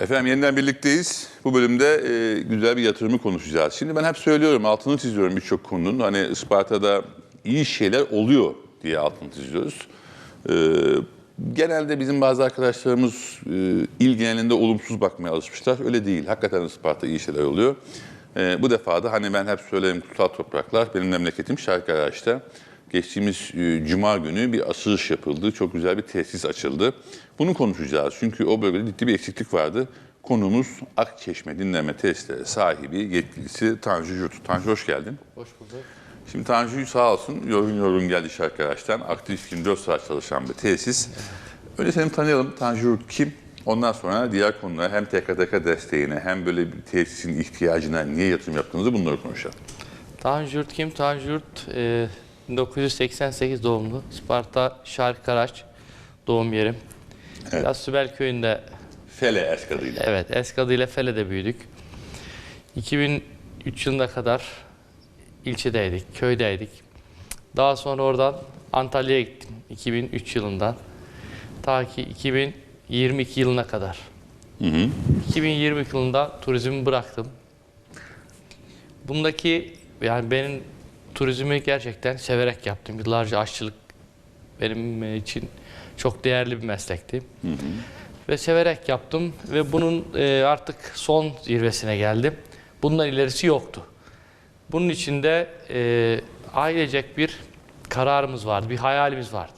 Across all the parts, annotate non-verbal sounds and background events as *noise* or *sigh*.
Efendim yeniden birlikteyiz. Bu bölümde e, güzel bir yatırımı konuşacağız. Şimdi ben hep söylüyorum, altını çiziyorum birçok konunun. Hani Isparta'da iyi şeyler oluyor diye altını çiziyoruz. E, genelde bizim bazı arkadaşlarımız e, il genelinde olumsuz bakmaya alışmışlar. Öyle değil. Hakikaten Isparta iyi şeyler oluyor. E, bu defa da hani ben hep söylerim kutsal topraklar, benim memleketim Şarkıraş'ta. Geçtiğimiz e, Cuma günü bir açılış yapıldı. Çok güzel bir tesis açıldı. Bunu konuşacağız. Çünkü o bölgede ciddi bir eksiklik vardı. Konumuz Akçeşme Dinleme Tesisleri sahibi, yetkilisi Tanju Yurt. Tanju hoş geldin. Hoş bulduk. Şimdi Tanju sağ olsun yorgun yorgun geldi Şarkıraş'tan. Aktif 24 saat çalışan bir tesis. Önce seni tanıyalım. Tanju Yurt kim? Ondan sonra diğer konular hem TKTK desteğine hem böyle bir tesisin ihtiyacına niye yatırım yaptığınızı bunları konuşalım. Tanju Yurt kim? Tanju Yurt e, 1988 doğumlu. Sparta Şarkıraş doğum yerim. Biraz Sübel köyünde, Fele eskadıyla. evet eski adıyla Fele'de büyüdük. 2003 yılına kadar ilçedeydik, köydeydik. Daha sonra oradan Antalya'ya gittim 2003 yılından. Ta ki 2022 yılına kadar. 2022 yılında turizmi bıraktım. Bundaki yani benim turizmi gerçekten severek yaptım. Yıllarca aşçılık benim için çok değerli bir meslekti. Ve severek yaptım ve bunun e, artık son zirvesine geldim. Bundan ilerisi yoktu. Bunun için de e, ailecek bir kararımız vardı, bir hayalimiz vardı.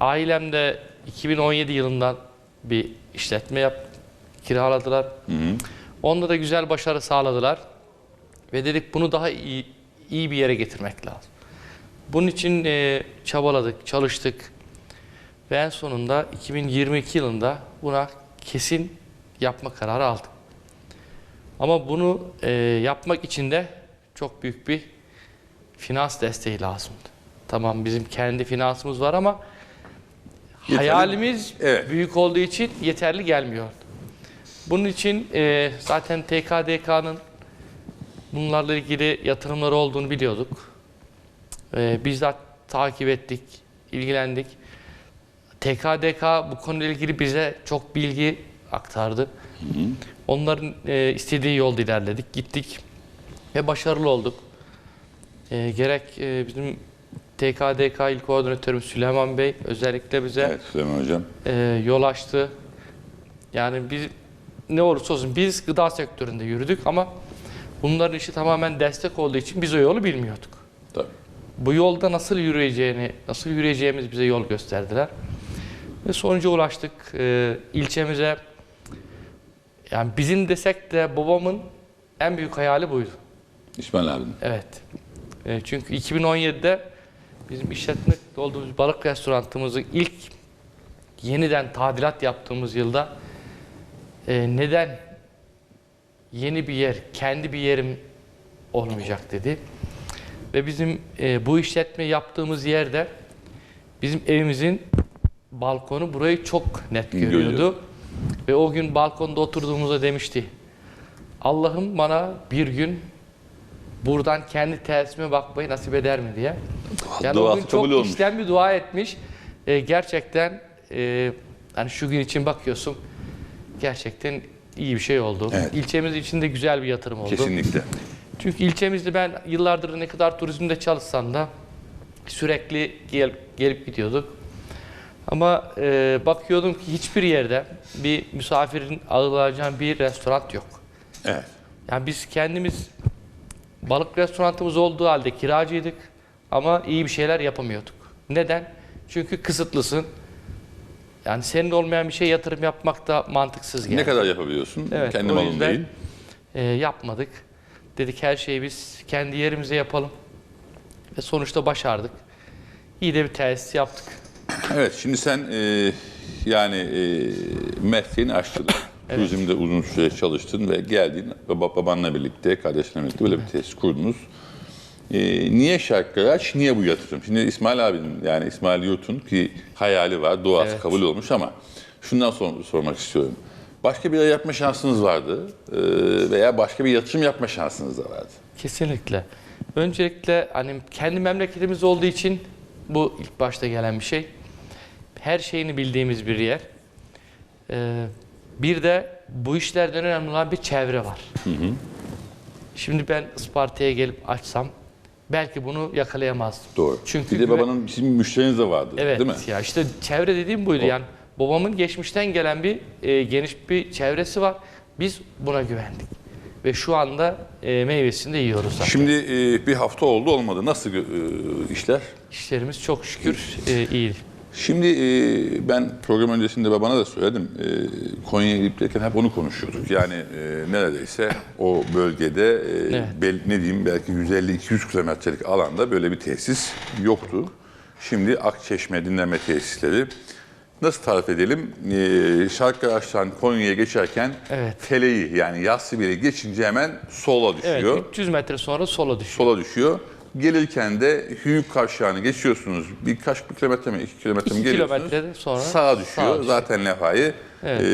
Ailemde 2017 yılından bir işletme yap, kiraladılar. Onda da güzel başarı sağladılar. Ve dedik bunu daha iyi, iyi bir yere getirmek lazım. Bunun için e, çabaladık, çalıştık. Ve en sonunda 2022 yılında buna kesin yapma kararı aldık. Ama bunu e, yapmak için de çok büyük bir finans desteği lazımdı. Tamam bizim kendi finansımız var ama Yeterli- hayalimiz Evet. büyük olduğu için yeterli gelmiyordu. Bunun için e, zaten TKDK'nın bunlarla ilgili yatırımları olduğunu biliyorduk. E, bizzat takip ettik, ilgilendik. TKDK bu konuyla ilgili bize çok bilgi aktardı. Onların e, istediği yolda ilerledik, gittik ve başarılı olduk. E, gerek e, bizim TKDK il koordinatörümüz Süleyman Bey özellikle bize Evet Süleyman Hocam. e, yol açtı. Yani biz ne olursa olsun biz gıda sektöründe yürüdük ama bunların işi tamamen destek olduğu için biz o yolu bilmiyorduk. Tabii. Bu yolda nasıl yürüyeceğini, nasıl yürüyeceğimiz bize yol gösterdiler. Ve sonuca ulaştık. E, ilçemize yani bizim desek de babamın en büyük hayali buydu. İsmail abinin. Evet. E, çünkü 2017'de bizim işletmekte olduğumuz balık restoranımızı ilk yeniden tadilat yaptığımız yılda e, neden yeni bir yer, kendi bir yerim olmayacak dedi. Ve bizim e, bu işletme yaptığımız yerde bizim evimizin balkonu burayı çok net Görüyor. görüyordu. Ve o gün balkonda oturduğumuzda demişti. Allah'ım bana bir gün buradan kendi tersime bakmayı nasip eder mi diye. Yani o Duası gün çok olmuş. içten bir dua etmiş. Ee, gerçekten e, hani şu gün için bakıyorsun gerçekten iyi bir şey oldu. Evet. İlçemiz için de güzel bir yatırım oldu. Kesinlikle. Çünkü ilçemizde ben yıllardır ne kadar turizmde çalışsam da sürekli gel, gelip gidiyorduk. Ama e, bakıyordum ki hiçbir yerde bir misafirin ağırlayacağı bir restoran yok. Evet. Yani biz kendimiz balık restoranımız olduğu halde kiracıydık ama iyi bir şeyler yapamıyorduk. Neden? Çünkü kısıtlısın. Yani senin olmayan bir şey yatırım yapmak da mantıksız geldi. Ne kadar yapabiliyorsun? Evet, Kendi malın değil. Ee, yapmadık. Dedik her şeyi biz kendi yerimize yapalım. Ve sonuçta başardık. İyi de bir tesis yaptık. Evet, şimdi sen e, yani e, mesleğin aşçılık. Turizmde uzun süre çalıştın ve geldin baba, babanla birlikte, kardeşlerle birlikte böyle bir tesis kurdunuz. E, niye Şarkıraş, niye bu yatırım? Şimdi İsmail abinin yani İsmail Yurt'un ki hayali var, duası Evet. kabul olmuş ama şundan sor- sormak istiyorum. Başka bir yer yapma şansınız vardı e, veya başka bir yatırım yapma şansınız da vardı. Kesinlikle. Öncelikle hani kendi memleketimiz olduğu için bu ilk başta gelen bir şey. Her şeyini bildiğimiz bir yer. Ee, Bir de bu işlerden önemli olan bir çevre var. Şimdi ben Isparta'ya gelip açsam belki bunu yakalayamazdım. Doğru. Çünkü bir de babanın bizim müşteriniz de vardı Evet değil mi? ya işte çevre dediğim buydu yani babamın geçmişten gelen bir e, geniş bir çevresi var. Biz buna güvendik ve şu anda e, meyvesini de yiyoruz zaten. Şimdi e, bir hafta oldu olmadı. Nasıl e, işler? İşlerimiz çok şükür e, iyi. Şimdi e, ben program öncesinde babana da söyledim. E, Konya'ya gidip gelirken hep onu konuşuyorduk. Yani e, neredeyse o bölgede e, Evet. bel- ne diyeyim belki 150-200 kilometrelik alanda böyle bir tesis yoktu. Şimdi Akçeşme dinleme tesisleri. Nasıl tarif edelim? E, Şarkıraş'tan Konya'ya geçerken Evet. Feleği yani Yassıbir'i geçince hemen sola Evet düşüyor. 300 metre sonra sola düşüyor. sola düşüyor. Gelirken de Hüyük Kavşağı'nı geçiyorsunuz. Birkaç bir kilometre mi, iki kilometre mi İki geliyorsunuz. kilometre sonra sağa düşüyor. düşüyor. Zaten levhayı Evet. e,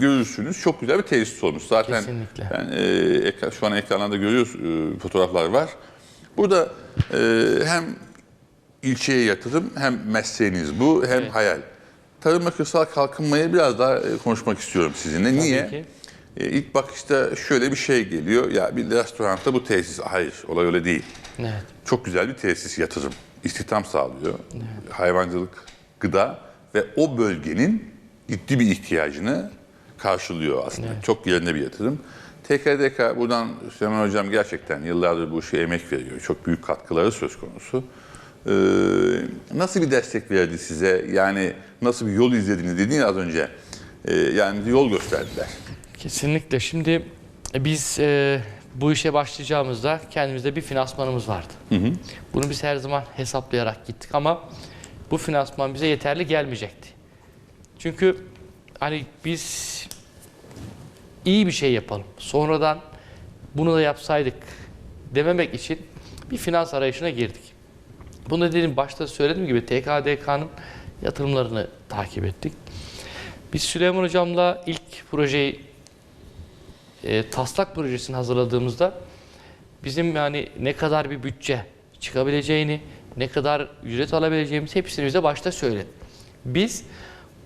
görürsünüz. Çok güzel bir tesis olmuş. Zaten Kesinlikle. ben, e, şu an ekranlarda görüyoruz e, fotoğraflar var. Burada e, hem ilçeye yatırım hem mesleğiniz bu hem Evet. hayal. Tarım ve kırsal kalkınmayı biraz daha e, konuşmak istiyorum sizinle. Niye? ki. E, ilk bakışta şöyle bir şey geliyor. Ya bir restoranda bu tesis. Hayır, olay öyle değil. Evet. Çok güzel bir tesis, yatırım. İstihdam sağlıyor. Hayvancılık, gıda ve o bölgenin ciddi bir ihtiyacını karşılıyor aslında. Çok yerinde bir yatırım. TKDK buradan Süleyman Hocam gerçekten yıllardır bu işe emek veriyor. Çok büyük katkıları söz konusu. Ee, nasıl bir destek verdi size? Yani nasıl bir yol izlediğini dedin ya az önce. Ee, yani yol gösterdiler. Kesinlikle. Şimdi e, biz e, bu işe başlayacağımızda kendimizde bir finansmanımız vardı. Bunu biz her zaman hesaplayarak gittik ama bu finansman bize yeterli gelmeyecekti. Çünkü hani biz iyi bir şey yapalım. Sonradan bunu da yapsaydık dememek için bir finans arayışına girdik. Bunu dedim başta söylediğim gibi TKDK'nın yatırımlarını takip ettik. Biz Süleyman Hocam'la ilk projeyi e, taslak projesini hazırladığımızda bizim yani ne kadar bir bütçe çıkabileceğini, ne kadar ücret alabileceğimiz hepsini bize başta söyledi. Biz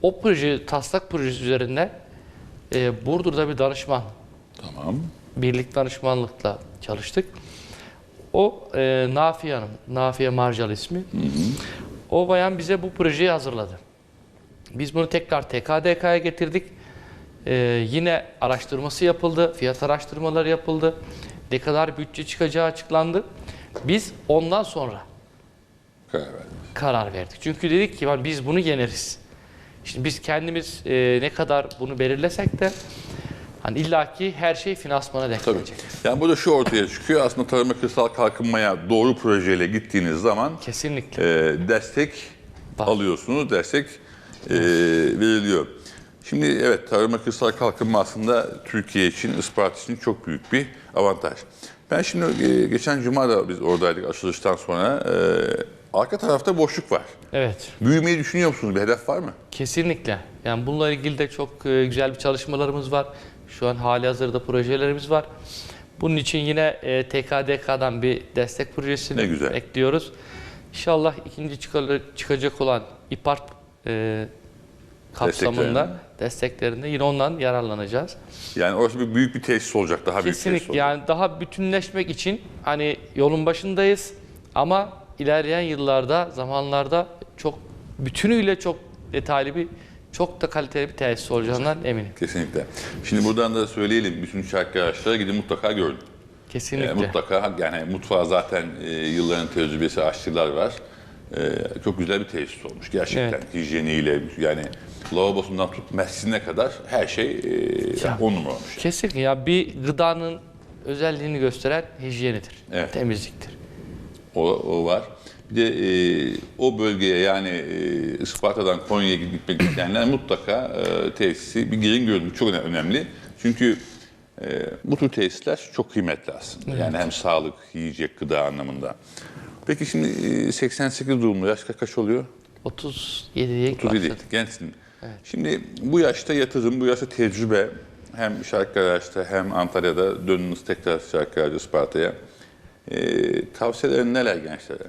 o proje, taslak projesi üzerinde e, Burdur'da bir danışman, Tamam. birlik danışmanlıkla çalıştık. O e, Nafiye Hanım, Nafiye Marcal ismi. O bayan bize bu projeyi hazırladı. Biz bunu tekrar TKDK'ya getirdik. E, yine araştırması yapıldı, fiyat araştırmaları yapıldı. Ne kadar bütçe çıkacağı açıklandı. Biz ondan sonra Karar verdik. Çünkü dedik ki "Lan biz bunu yeneriz. Şimdi biz kendimiz e, ne kadar bunu belirlesek de hani illaki her şey finansmana denk Tabii. gelecek. Yani burada şu ortaya çıkıyor. Aslında tarım ve kırsal kalkınmaya doğru projeyle gittiğiniz zaman Kesinlikle. e, destek Var. alıyorsunuz. Destek e, veriliyor. Şimdi evet tarım ve kırsal kalkınma aslında Türkiye için, Isparta için çok büyük bir avantaj. Ben şimdi e, geçen cuma da biz oradaydık açılıştan sonra. e, arka tarafta boşluk var. Evet. Büyümeyi düşünüyor musunuz? Bir hedef var mı? Kesinlikle. Yani bununla ilgili de çok e, güzel bir çalışmalarımız var. Şu an hali hazırda projelerimiz var. Bunun için yine e, TKDK'dan bir destek projesini Ne güzel. ekliyoruz. İnşallah ikinci çıkacak olan İPART e, kapsamında Desteklerinde. yine ondan yararlanacağız. Yani orası bir büyük bir tesis olacak. Daha büyük bir tesis Kesinlikle olacak. yani daha bütünleşmek için hani yolun başındayız ama ilerleyen yıllarda, zamanlarda çok bütünüyle çok detaylı bir, çok da kaliteli bir tesis olacağından eminim. Kesinlikle. Şimdi buradan da söyleyelim. Bütün şarkı araçlara gidin mutlaka görün. Kesinlikle. E, mutlaka yani mutfağa zaten e, yılların tecrübesi aşçılar var. E, çok güzel bir tesis olmuş gerçekten. Evet. Hijyeniyle yani lavabosundan tut mescidine kadar her şey e, Ya. on numara olmuş. Kesinlikle ya bir gıdanın özelliğini gösteren hijyenidir, Evet. temizliktir. O, o var. Bir de e, o bölgeye yani e, Isparta'dan Konya'ya gitmek *clears throat* isteyenler mutlaka e, tesisi bir girin görün. Çok öne- önemli. Çünkü e, bu tür tesisler çok kıymetli aslında. Yani hem sağlık, yiyecek, gıda anlamında. Peki şimdi e, 88 doğumlu yaş kaç oluyor? 37'ye 37. başladık. Gençsin. Şimdi bu yaşta yatırım, bu yaşta tecrübe hem Şarkıraş'ta hem Antalya'da dönünüz tekrar Şarkıraş'ta Isparta'ya. E, tavsiyelerin neler gençlere?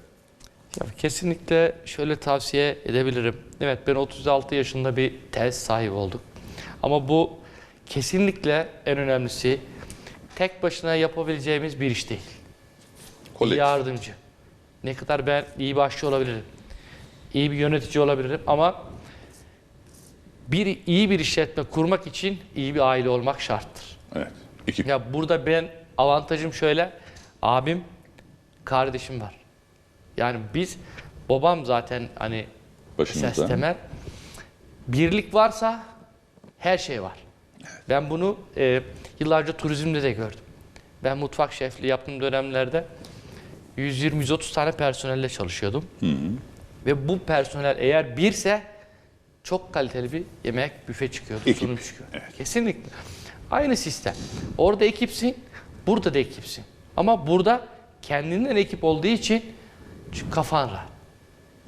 Ya kesinlikle şöyle tavsiye edebilirim. Evet ben 36 yaşında bir tesis sahibi olduk. Ama bu kesinlikle en önemlisi tek başına yapabileceğimiz bir iş değil. Kolektif. yardımcı. Ne kadar ben iyi bir aşçı olabilirim. iyi bir yönetici olabilirim ama bir iyi bir işletme kurmak için iyi bir aile olmak şarttır. Evet. Ekip. Ya burada ben avantajım şöyle. Abim, kardeşim var. Yani biz babam zaten hani Başımızda. ses temel. Birlik varsa her şey var. Ben bunu e, yıllarca turizmde de gördüm. Ben mutfak şefliği yaptığım dönemlerde 120-130 tane personelle çalışıyordum. Ve bu personel eğer birse çok kaliteli bir yemek büfe çıkıyor, sunum çıkıyor. Kesinlikle. Aynı sistem. Orada ekipsin, burada da ekipsin. Ama burada kendinden ekip olduğu için kafan rahat.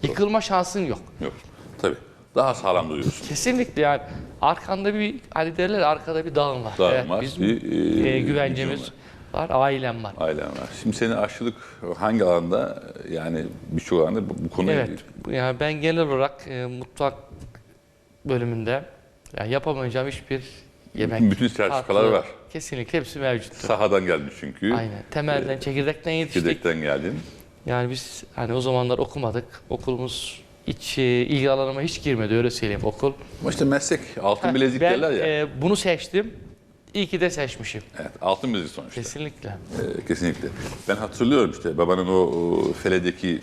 Yıkılma şansın yok. Yok. Tabii. Daha sağlam duruyorsun. Kesinlikle yani arkanda bir hani derler arkada bir dağın var. Dağın var, bizim bir, e, e, güvencemiz gücün var, ailem var. Ailen var. Şimdi senin aşçılık hangi alanda yani birçok alanda bu, bu konuya Evet. Yani ben genel olarak e, mutfak bölümünde yani yapamayacağım hiçbir yemek. Bütün sertifikalar var. Kesinlikle hepsi mevcuttur. sahadan geldin çünkü. Aynen. Temelden, çekirdekten yetiştik. Çizdekten geldin. Yani biz hani o zamanlar okumadık. Okulumuz hiç e, ilgi alanıma hiç girmedi öyle söyleyeyim okul. Ama işte meslek altın bilezik ben derler ya. e, bunu seçtim. İyi ki de seçmişim. evet, altın bilezik sonuçta. Kesinlikle. Ee, kesinlikle. Ben hatırlıyorum işte babanın o, o Fele'deki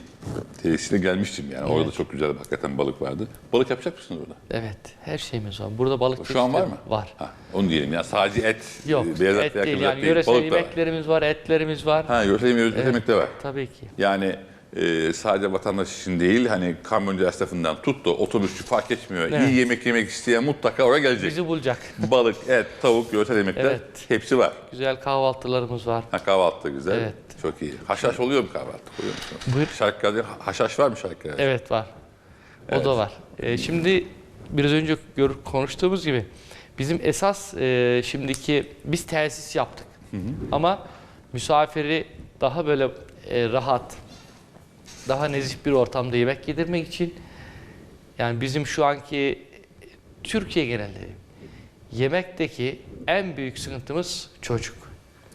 tesisine gelmiştim yani. Orada çok güzel hakikaten balık vardı. Balık yapacak mısınız orada? Evet, her şeyimiz var. Burada balık Şu an var mı? Var. Ha, onu diyelim ya sadece et, Yok, e, beyaz et, et değil yani yöresel da var. yemeklerimiz var, etlerimiz var. Ha, yöresel Evet. de var. Tabii ki. Yani e, sadece vatandaş için değil hani kamyoncu esnafından tut da otobüsçü fark etmiyor. Evet. İyi yemek yemek isteyen mutlaka oraya gelecek. Bizi bulacak. *laughs* Balık, et, tavuk, yöresel yemekler Evet. hepsi var. Güzel kahvaltılarımız var. Ha kahvaltı güzel. Evet. Çok iyi. Haşhaş oluyor mu kahvaltı? Koyuyor musun? Buyur. Şarkılarda haşhaş var mı şarkılarda? Evet var. O da var. Ee, şimdi biraz önce gör, konuştuğumuz gibi bizim esas e, şimdiki biz tesis yaptık. Ama misafiri daha böyle e, rahat, daha nezih bir ortamda yemek yedirmek için yani bizim şu anki Türkiye genelinde yemekteki en büyük sıkıntımız çocuk.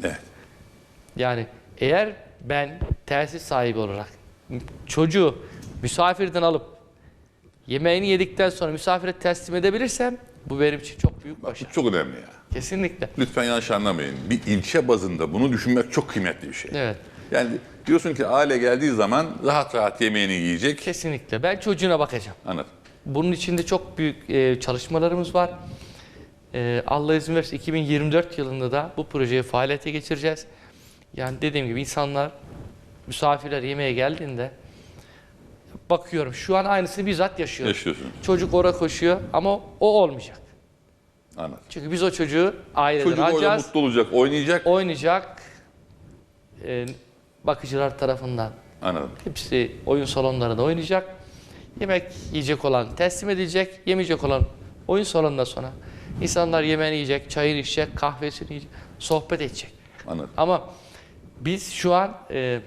Evet. Yani eğer ben tesis sahibi olarak çocuğu misafirden alıp yemeğini yedikten sonra misafire teslim edebilirsem bu benim için çok büyük Bu başarı. çok önemli ya. Kesinlikle. Lütfen yanlış anlamayın. Bir ilçe bazında bunu düşünmek çok kıymetli bir şey. Evet. Yani diyorsun ki aile geldiği zaman rahat rahat yemeğini yiyecek. Kesinlikle. Ben çocuğuna bakacağım. Anladım. Bunun içinde çok büyük e, çalışmalarımız var. E, Allah izin verirse 2024 yılında da bu projeyi faaliyete geçireceğiz. Yani dediğim gibi insanlar, misafirler yemeğe geldiğinde bakıyorum şu an aynısını bizzat yaşıyorum. Yaşıyorsun. Çocuk oraya koşuyor ama o olmayacak. Anladım. Çünkü biz o çocuğu aileden Çocuk orada alacağız, mutlu olacak, oynayacak. oynayacak, e, bakıcılar tarafından Anladım. hepsi oyun salonlarında oynayacak. Yemek yiyecek olan teslim edilecek, yemeyecek olan oyun salonundan sonra insanlar yemeğini yiyecek, çayını içecek, kahvesini yiyecek, sohbet edecek. Anladım. Ama biz şu an e,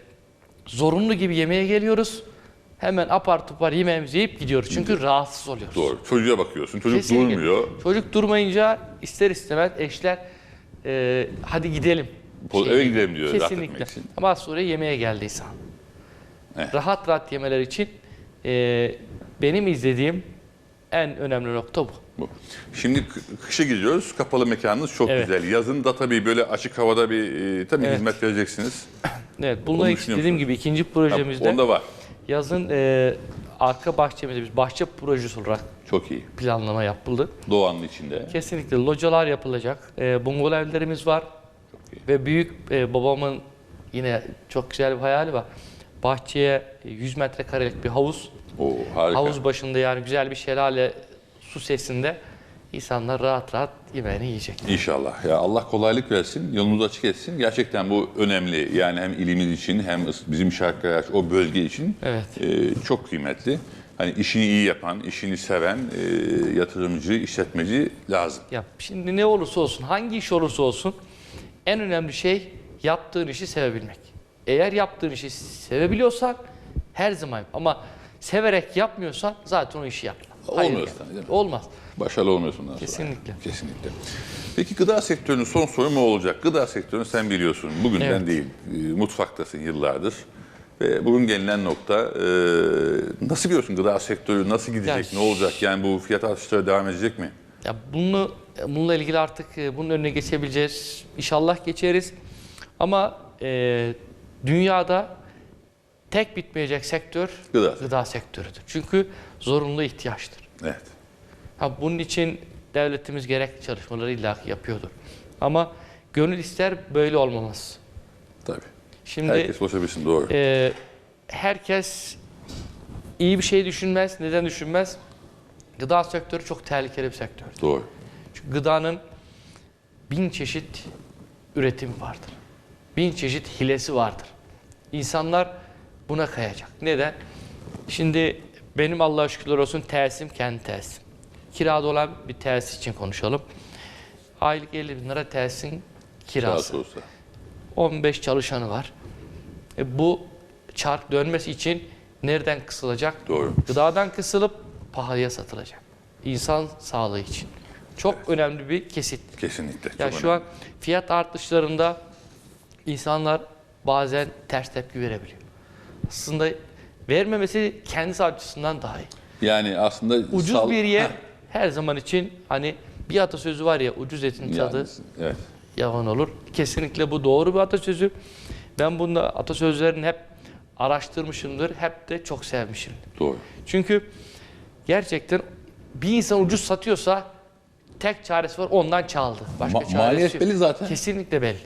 zorunlu gibi yemeğe geliyoruz. Hemen apar topar yemeğimizi yiyip gidiyoruz. Çünkü rahatsız oluyoruz. Doğru. Çocuğa bakıyorsun. Çocuk Kesinlikle. durmuyor. Çocuk durmayınca ister istemez eşler e, hadi gidelim. Po- eve gidelim diyor, rahat Kesinlikle. etmek için. Ama sonra yemeğe geldi insan. Evet. Rahat rahat yemeler için e, benim izlediğim en önemli nokta bu. Bu. Şimdi kışa gidiyoruz. Kapalı mekanınız çok Evet. güzel. Yazın da tabii böyle açık havada bir e, tabii Evet. hizmet vereceksiniz. *coughs* Evet, bununla ilgili dediğim gibi ikinci Ha, projemizde onda var. yazın e, arka bahçemizde biz bahçe projesi olarak Çok iyi. planlama yapıldı. Doğanın içinde. Kesinlikle localar yapılacak. E, bungalov evlerimiz var. Ve büyük e, babamın yine çok güzel bir hayali var. Bahçeye 100 metrekarelik bir havuz. Oo, harika. Havuz başında yani güzel bir şelale su sesinde insanlar rahat rahat yemeğini yiyecek. İnşallah. Ya Allah kolaylık versin, yolunuzu açık etsin. Gerçekten bu önemli. Yani hem ilimiz için hem bizim Şarkıraş o bölge için Evet. e, çok kıymetli. Hani işini iyi yapan, işini seven e, yatırımcı, işletmeci lazım. Ya şimdi ne olursa olsun, hangi iş olursa olsun en önemli şey yaptığın işi sevebilmek. Eğer yaptığın işi sevebiliyorsan her zaman yap. ama severek yapmıyorsan zaten o işi yapma. Hayır Olmuyorsun yani. değil mi? Olmaz. Başarılı olmuyorsun ondan sonra. Kesinlikle. Kesinlikle. Peki gıda sektörünün son soru mu olacak? Gıda sektörünü sen biliyorsun. Bugünden Evet. değil. e, Mutfaktasın yıllardır. Ve bugün gelinen nokta e, nasıl görüyorsun gıda sektörü nasıl gidecek? Ya ne olacak? Yani bu fiyat artışları devam edecek mi? Ya bunu bununla ilgili artık e, bunun önüne geçebileceğiz. İnşallah geçeriz. Ama e, dünyada tek bitmeyecek sektör Gıda. gıda sektörüdür. Çünkü zorunlu ihtiyaçtır. Evet. Ha, bunun için devletimiz gerekli çalışmaları illaki yapıyordur. Ama gönül ister böyle olmaması. Tabii. Şimdi Herkes ulaşabilsin doğru. e, herkes iyi bir şey düşünmez. Neden düşünmez? Gıda sektörü çok tehlikeli bir sektör. Doğru. Çünkü gıdanın bin çeşit üretimi vardır. Bin çeşit hilesi vardır. İnsanlar buna kayacak. Neden? Şimdi benim Allah'a şükürler olsun tesisim kendi tesisim. Kirada olan bir tesis için konuşalım. Aylık 50 bin lira tesisin kirası. Kirası olsa. 15 çalışanı var. E bu çark dönmesi için nereden kısılacak? Doğru. Gıdadan kısılıp pahalıya satılacak. İnsan sağlığı için. Çok önemli bir kesit. Kesinlikle. Ya şu an fiyat artışlarında insanlar bazen ters tepki verebiliyor. Aslında vermemesi kendisi açısından daha iyi. Yani aslında Ucuz sal- bir yer her zaman için hani bir atasözü var ya ucuz etin tadı yani, evet. yavan olur. Kesinlikle bu doğru bir atasözü. Ben bunda atasözlerini hep araştırmışımdır. Hep de çok sevmişim. Doğru. Çünkü gerçekten bir insan ucuz satıyorsa tek çaresi var ondan çaldı. Başka Ma- çaresi maliyet yok. belli zaten. Kesinlikle belli.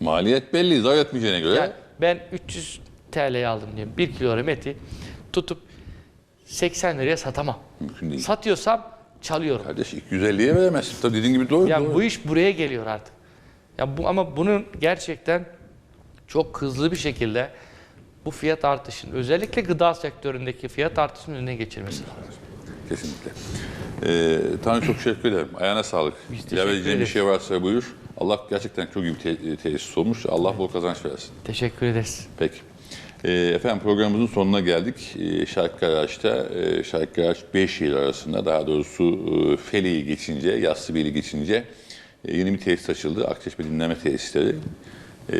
Maliyet belli. Zarar etmeyeceğine göre. Yani ben 300 TL'ye aldım diyelim. 1 kilogram eti tutup 80 liraya satamam. Mümkün değil. Satıyorsam çalıyorum. Kardeş 250'ye veremezsin. Tabii dediğin gibi doğru. Yani doğru. bu iş buraya geliyor artık. Ya bu ama bunun gerçekten çok hızlı bir şekilde bu fiyat artışının özellikle gıda sektöründeki fiyat artışının önüne geçirmesi lazım. Kesinlikle. Ee, Tanrı çok teşekkür ederim. Ayağına sağlık. İlave bir şey varsa buyur. Allah gerçekten çok iyi bir te- tesis olmuş. Allah bol kazanç versin. Teşekkür ederiz. Peki. Ee, efendim programımızın sonuna geldik. Ee, Şarkı Garaj'da, e, Şarkı Garaj 5 yıl arasında daha doğrusu e, Fele'yi geçince, Yassıbeyli geçince e, yeni bir tesis açıldı. Akçeşme Dinleme Tesisleri. E,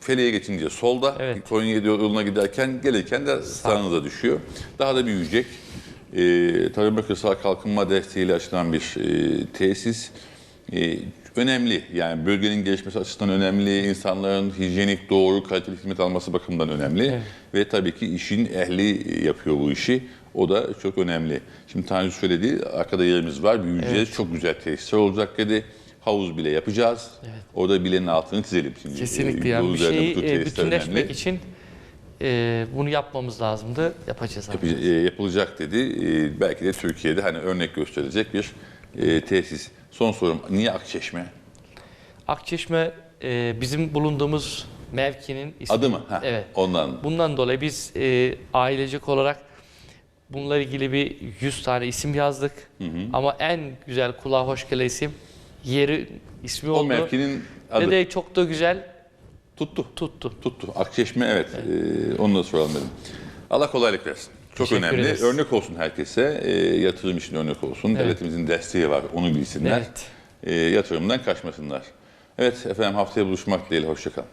Fele'ye geçince solda, Evet. Konya yoluna giderken gelirken de sağınıza düşüyor. Daha da büyüyecek. E, Tarım ve Kırsal Kalkınma desteğiyle açılan bir e, tesis. E, önemli. Yani bölgenin gelişmesi açısından önemli. insanların hijyenik, doğru, kaliteli hizmet alması bakımından önemli. Ve tabii ki işin ehli yapıyor bu işi. O da çok önemli. Şimdi Tanju söyledi, arkada yerimiz var, büyüyeceğiz. Çok güzel tesisler olacak dedi. Havuz bile yapacağız. Orada bilenin altını çizelim. Şimdi, Kesinlikle e, yani bir şeyi e, bütünleşmek önemli. için e, bunu yapmamız lazımdı. Yapacağız. Yapı- e, yapılacak dedi. E, belki de Türkiye'de hani örnek gösterecek bir e, tesis. Son sorum, niye Akçeşme? Akçeşme e, bizim bulunduğumuz mevkinin ismi. Adı mı? Ha, Evet. Ondan. Bundan dolayı biz e, ailecek olarak bununla ilgili bir 100 tane isim yazdık. Ama en güzel kulağa hoş gelen isim yeri ismi O oldu. mevkinin adı. Ve de çok da güzel Tuttu. tuttu. Tuttu. Akçeşme evet. Ee, onu da soralım dedim. Allah kolaylık versin. Çok Teşekkür önemli. ederiz. Örnek olsun herkese. Ee, yatırım için örnek olsun. Devletimizin desteği var. Onu bilsinler. Evet. Ee, yatırımdan kaçmasınlar. Evet efendim haftaya buluşmak dileğiyle. Hoşçakalın.